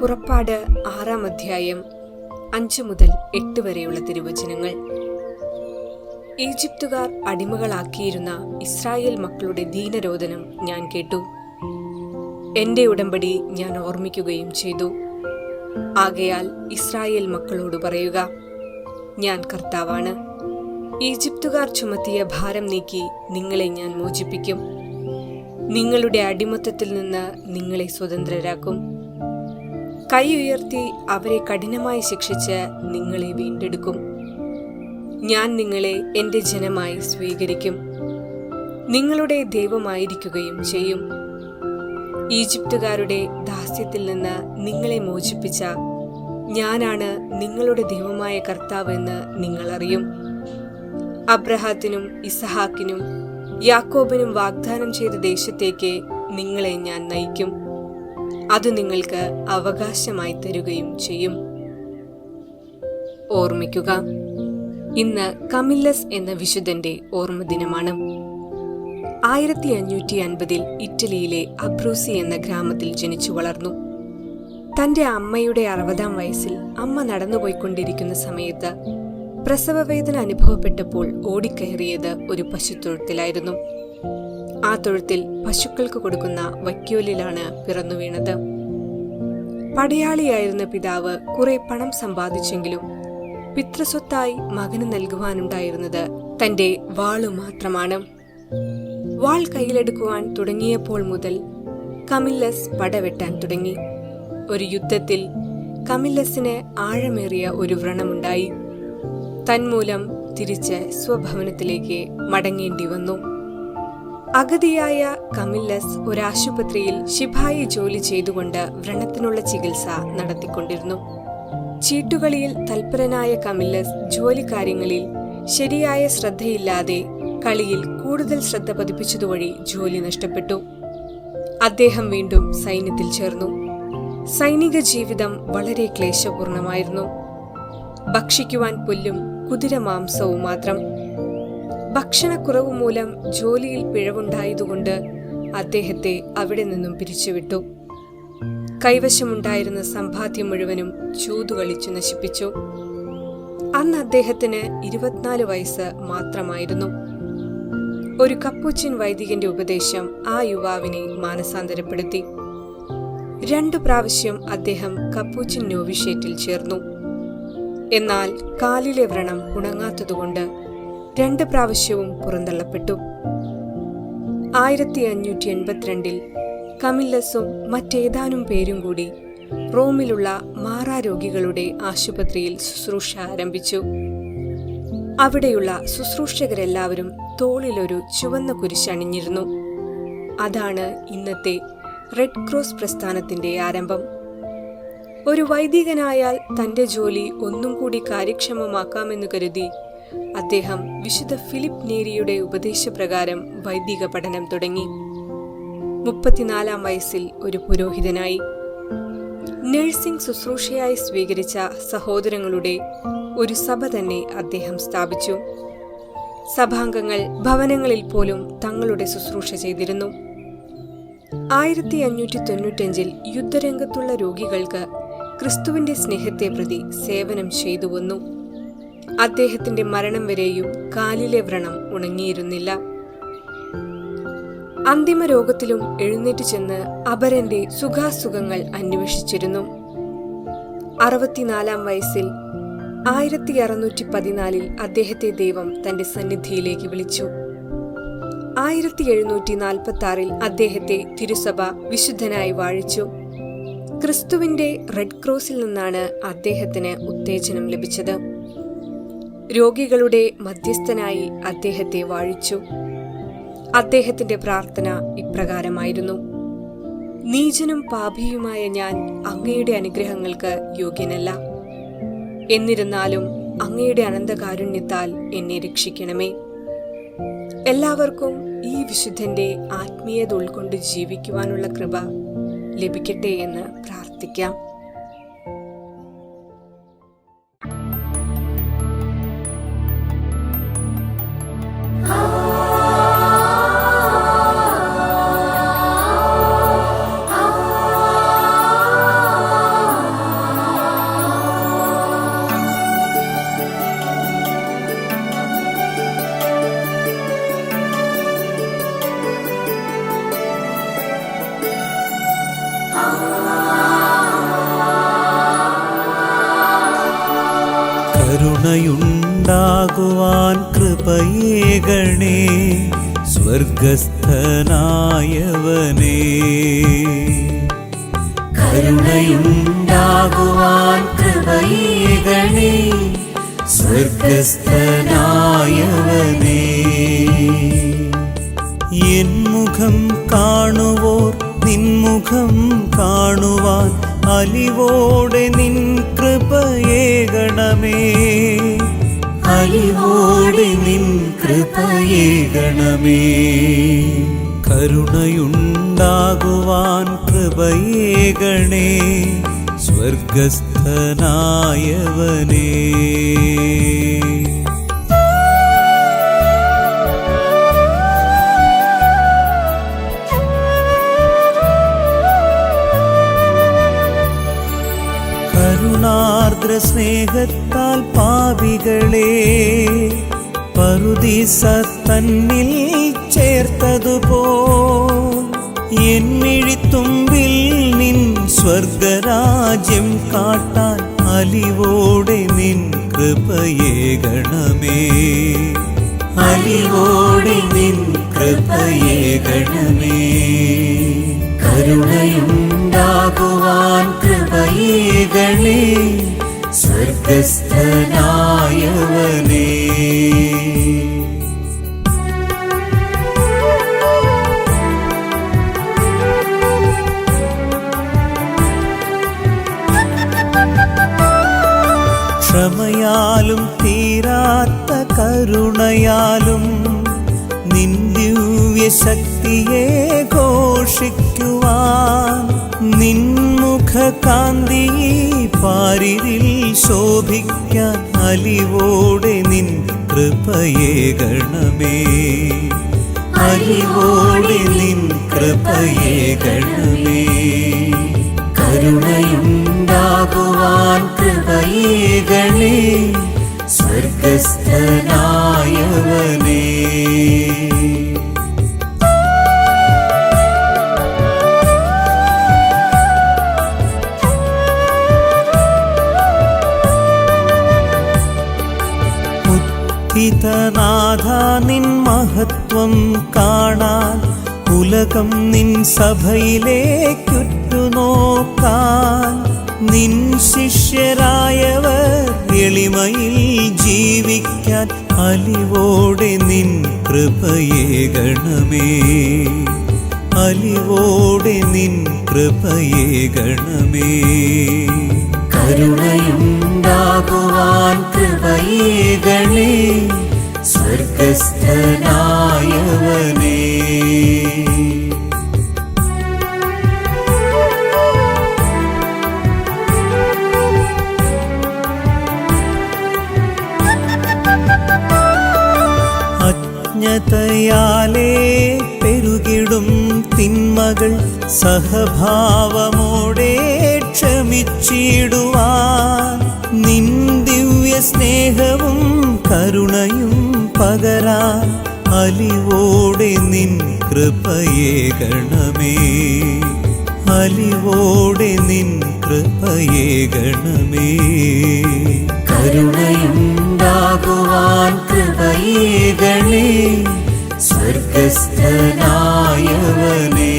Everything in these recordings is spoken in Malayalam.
പുറപ്പാട് ആറാം അധ്യായം അഞ്ചു മുതൽ എട്ട് വരെയുള്ള തിരുവചനങ്ങൾ. ഈജിപ്തുകാർ അടിമകളാക്കിയിരുന്ന ഇസ്രായേൽ മക്കളുടെ ദീനരോധനം ഞാൻ കേട്ടു. എന്റെ ഉടമ്പടി ഞാൻ ഓർമ്മിക്കുകയും ചെയ്തു. ആകയാൽ ഇസ്രായേൽ മക്കളോട് പറയുക ഞാൻ കർത്താവാണ്. ഈജിപ്തുകാർ ചുമത്തിയ ഭാരം നീക്കി നിങ്ങളെ ഞാൻ മോചിപ്പിക്കും. നിങ്ങളുടെ അടിമത്തത്തിൽ നിന്ന് നിങ്ങളെ സ്വതന്ത്രരാക്കും. കൈ ഉയർത്തി അവരെ കഠിനമായി ശിക്ഷിച്ച് നിങ്ങളെ വീണ്ടെടുക്കും. ഞാൻ നിങ്ങളെ എന്റെ ജനമായി സ്വീകരിക്കും. നിങ്ങളുടെ ദൈവമായിരിക്കുകയും ചെയ്യും. ഈജിപ്തുകാരുടെ ദാസ്യത്തിൽ നിന്ന് നിങ്ങളെ മോചിപ്പിച്ച ഞാനാണ് നിങ്ങളുടെ ദൈവമായ കർത്താവ് എന്ന് നിങ്ങളറിയും അബ്രഹാത്തിനും ഇസഹാക്കിനും യാക്കോബിനും വാഗ്ദാനം ചെയ്ത ദേശത്തേക്ക് നിങ്ങളെ ഞാൻ നയിക്കും. അത് നിങ്ങൾക്ക് അവകാശമായി തരുകയും ചെയ്യും. ഓർമ്മിക്കുക ഇന്ന് കമില്ലസ് എന്ന വിശുദ്ധന്റെ ഓർമ്മ ദിനമാണ് ആയിരത്തി അഞ്ഞൂറ്റി അൻപതിൽ ഇറ്റലിയിലെ അബ്രൂസി എന്ന ഗ്രാമത്തിൽ ജനിച്ചു വളർന്നു. തന്റെ അമ്മയുടെ അറുപതാം വയസ്സിൽ അമ്മ നടന്നുപോയിക്കൊണ്ടിരിക്കുന്ന സമയത്ത് പ്രസവവേദന അനുഭവപ്പെട്ടപ്പോൾ ഓടിക്കയറിയത് ഒരു പശുത്തൊഴുത്തിലായിരുന്നു. ആ തൊഴുത്തിൽ പശുക്കൾക്ക് കൊടുക്കുന്ന വക്യോലിലാണ് പിറന്നു വീണത്. പടയാളിയായിരുന്ന പിതാവ് കുറെ പണം സമ്പാദിച്ചെങ്കിലും പിതൃസ്വത്തായി മകന് നൽകുവാനുണ്ടായിരുന്നത് തന്റെ വാളു മാത്രമാണ്. വാൾ കയ്യിലെടുക്കുവാൻ തുടങ്ങിയപ്പോൾ മുതൽ കമില്ലസ് പടവെട്ടാൻ തുടങ്ങി. ഒരു യുദ്ധത്തിൽ കമില്ലസിന് ആഴമേറിയ ഒരു വ്രണമുണ്ടായി. തന്മൂലം തിരിച്ച് സ്വഭവനത്തിലേക്ക് മടങ്ങേണ്ടി വന്നു. അഗതിയായ കമില്ലസ് ഒരു ആശുപത്രിയിൽ ശിപായി ജോലി ചെയ്തുകൊണ്ട് വ്രണത്തിനുള്ള ചികിത്സ നടത്തിക്കൊണ്ടിരുന്നു. ചീട്ടുകളിയിൽ തൽപരനായ കമില്ലസ് ജോലിക്കാര്യങ്ങളിൽ ശരിയായ ശ്രദ്ധയില്ലാതെ കളിയിൽ കൂടുതൽ ശ്രദ്ധ പതിപ്പിച്ചതുവഴി ജോലി നഷ്ടപ്പെട്ടു. അദ്ദേഹം വീണ്ടും സൈന്യത്തിൽ ചേർന്നു. സൈനിക ജീവിതം വളരെ ക്ലേശപൂർണമായിരുന്നു. ഭക്ഷിക്കുവാൻ പുല്ലും കുതിരമാംസവും മാത്രം ഭക്ഷണക്കുറവ് മൂലം ജോലിയിൽ പിഴവുണ്ടായതുകൊണ്ട് അദ്ദേഹത്തെ അവിടെ നിന്നും പിരിച്ചുവിട്ടു. കൈവശമുണ്ടായിരുന്ന സമ്പാദ്യം മുഴുവനും ചൂതുകളിച്ചു നശിപ്പിച്ചു. അന്ന് അദ്ദേഹത്തിന് ഇരുപത്തിനാല് വയസ്സ് മാത്രമായിരുന്നു. ഒരു കപ്പൂച്ചിൻ വൈദികന്റെ ഉപദേശം ആ യുവാവിനെ മാനസാന്തരപ്പെടുത്തി. രണ്ടു പ്രാവശ്യം അദ്ദേഹം കപ്പൂച്ചിൻ നോവിഷേറ്റിൽ ചേർന്നു. എന്നാൽ കാലിലെ വ്രണം ഉണങ്ങാത്തതുകൊണ്ട് രണ്ട് പ്രാവശ്യവും പുറന്തള്ളപ്പെട്ടു. ആയിരത്തി അഞ്ഞൂറ്റി എൺപത്തിരണ്ടിൽ കമില്ലസും മറ്റേതാനും പേരും കൂടി റോമിലുള്ള മാറാരോഗികളുടെ ആശുപത്രിയിൽ ശുശ്രൂഷ ആരംഭിച്ചു. അവിടെയുള്ള ശുശ്രൂഷകരെല്ലാവരും തോളിലൊരു ചുവന്ന കുരിശണിഞ്ഞിരുന്നു അതാണ് ഇന്നത്തെ റെഡ് ക്രോസ് പ്രസ്ഥാനത്തിന്റെ ആരംഭം. ഒരു വൈദികനായാൽ തന്റെ ജോലി ഒന്നും കൂടി കാര്യക്ഷമമാക്കാമെന്ന് കരുതി അദ്ദേഹം വിശുദ്ധ ഫിലിപ്പ് നേരിയുടെ ഉപദേശപ്രകാരം വൈദിക പഠനം തുടങ്ങി. മുപ്പത്തിനാലാം വയസ്സിൽ ഒരു പുരോഹിതനായി. നഴ്സിംഗ് ശുശ്രൂഷയായി സ്വീകരിച്ച സഹോദരങ്ങളുടെ ഒരു സഭ തന്നെ അദ്ദേഹം സ്ഥാപിച്ചു. സഭാംഗങ്ങൾ ഭവനങ്ങളിൽ പോലും തങ്ങളുടെ ശുശ്രൂഷ ചെയ്തിരുന്നു. ആയിരത്തി അഞ്ഞൂറ്റി തൊണ്ണൂറ്റഞ്ചിൽ യുദ്ധരംഗത്തുള്ള രോഗികൾക്ക് ക്രിസ്തുവിന്റെ സ്നേഹത്തെ പ്രതി സേവനം ചെയ്തു വന്നു. അദ്ദേഹത്തിന്റെ മരണം വരെയും കാലിലെ വ്രണം ഉണങ്ങിയിരുന്നില്ല. അന്തിമ രോഗത്തിലും എഴുന്നേറ്റ് ചെന്ന് അപരന്റെ സുഖാസുഖങ്ങൾ അന്വേഷിച്ചിരുന്നു. അറുപത്തിനാലാം വയസ്സിൽ ആയിരത്തി അറുന്നൂറ്റി പതിനാലിൽ അദ്ദേഹത്തെ ദൈവം തന്റെ സന്നിധിയിലേക്ക് വിളിച്ചു. ആയിരത്തി എഴുന്നൂറ്റി നാൽപ്പത്തി ആറിൽ അദ്ദേഹത്തെ തിരുസഭ വിശുദ്ധനായി വാഴിച്ചു. ക്രിസ്തുവിന്റെ റെഡ് ക്രോസിൽ നിന്നാണ് അദ്ദേഹത്തിന് ഉത്തേജനം ലഭിച്ചത്. രോഗികളുടെ മധ്യസ്ഥനായി അദ്ദേഹത്തെ വാഴിച്ചു. അദ്ദേഹത്തിന്റെ പ്രാർത്ഥന ഇപ്രകാരമായിരുന്നു. നീചനും പാപിയുമായ ഞാൻ അങ്ങയുടെ അനുഗ്രഹങ്ങൾക്ക് യോഗ്യനല്ല. എന്നിരുന്നാലും അങ്ങയുടെ അനന്തകാരുണ്യത്താൽ എന്നെ രക്ഷിക്കണമേ. എല്ലാവർക്കും ഈ വിശുദ്ധന്റെ ആത്മീയത ഉൾക്കൊണ്ട് ജീവിക്കുവാനുള്ള കൃപ ലഭിക്കട്ടെ എന്ന് പ്രാർത്ഥിക്കാം. കരുണയുണ്ടാകുവാൻ കൃപയേകണേ സ്വർഗസ്ഥനായവനേ. കരുണയുണ്ടാകുവാൻ കൃപയേകണേ സ്വർഗസ്ഥനായവനേ. എൻ മുഖം കാണുവോർ നിൻമുഖം കാണുവാൻ അലിവോടെ നിൻ കൃപയേകണമേ അലിവോടെ നിൻ കൃപയേകണമേ കരുണയുണ്ടാകുവാൻ കൃപയേകണേ സ്വർഗസ്ഥനായവനേ. കരുണാർദ്ര സ്നേഹത്താൽ പാപികളെ പറുദീസ തന്നിൽ ചേർത്തതുപോ എന്നിഴിത്തുമ്പിൽ നിൻ സ്വർഗരാജ്യം കാട്ടാൻ അലിവോടെ നിൻ കൃപയേകണമേ അലിവോടെ നിൻ കൃപയേകണമേ കരുണയുണ്ടാകുവാൻ കൃപയേകണേ ക്ഷമയാലും തീരാത്ത കരുണയാലും നിൻ ദിവ്യശക്തിയെ ഘോഷിക്കുവാൻ നിൻമുഖ കാന്തി പാരിതിൽ ശോഭിക്കാൻ അലിവോടെ നിൻ കൃപയേകണമേ അലിവോടെ നിൻ കൃപയേകണമേ കരുണയുണ്ടാകുവാൻ കൃപയേകണേ സ്വർഗസ്ഥനായവനേ നിൻ മഹത്വം കാണാൻ ഉലകം നിൻ സഭയിലേക്കുറ്റു നോക്കാൻ. നിൻ ശിഷ്യരായവർ എളിമയിൽ ജീവിക്കാൻ അലിവോടെ നിൻ കൃപയേകണമേ അലിവോടെ നിൻ കൃപയേകണമേ കരുണയുണ്ടാകുവാൻ കൃപയേകണേ സ്വർഗസ്ഥനായവനേ അജ്ഞതയാലേ പെരുകിടും തിന്മകൾ സഹഭാവമോടെ ക്ഷമിച്ചിടുവാൻ നിൻ ദിവ്യ സ്നേഹവും കരുണയും പകരാൻ അലിവോടെ നിൻ കൃപയേകണമേ അലിവോടെ നിൻ കൃപയേകണമേ കരുണയുണ്ടാകുവാൻ കൃപയേകണേ സ്വർഗസ്ഥനായവനേ.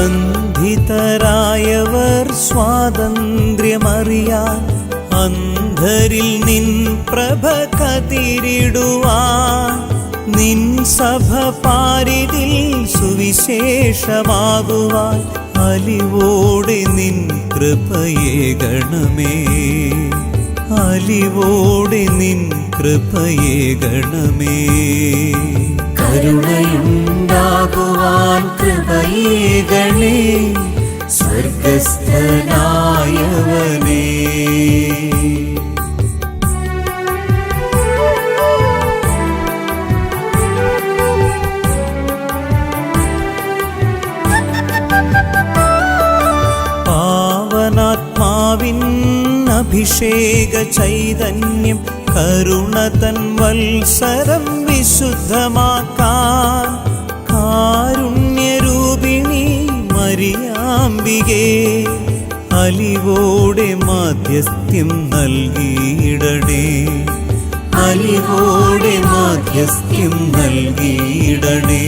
ബന്ധിതരായവർ സ്വാതന്ത്ര്യമറിയാൻ അന്ധരിൽ നിൻ പ്രഭ കതിരിടുവാൻ. നിൻ സഭ പാരിതിൽ സുവിശേഷമാകുവാൻ. അലിവോടെ നിൻ കൃപയേകണമേ അലിവോടെ നിൻ കൃപയേകണമേ കരുണയുണ്ടാകുവാൻ കൃപയേകണേ സ്വർഗസ്ഥനായവനേ. അഭിഷേക ചൈതന്യം കരുണ തൻ വത്സരം വിശുദ്ധമാക്കാൻ മരിയാമ്പികേ അലിവോടെ മാധ്യസ്ഥ്യം നൽകിയിടണേ അലിവോടെ മാധ്യസ്ഥ്യം നൽകിയിടണേ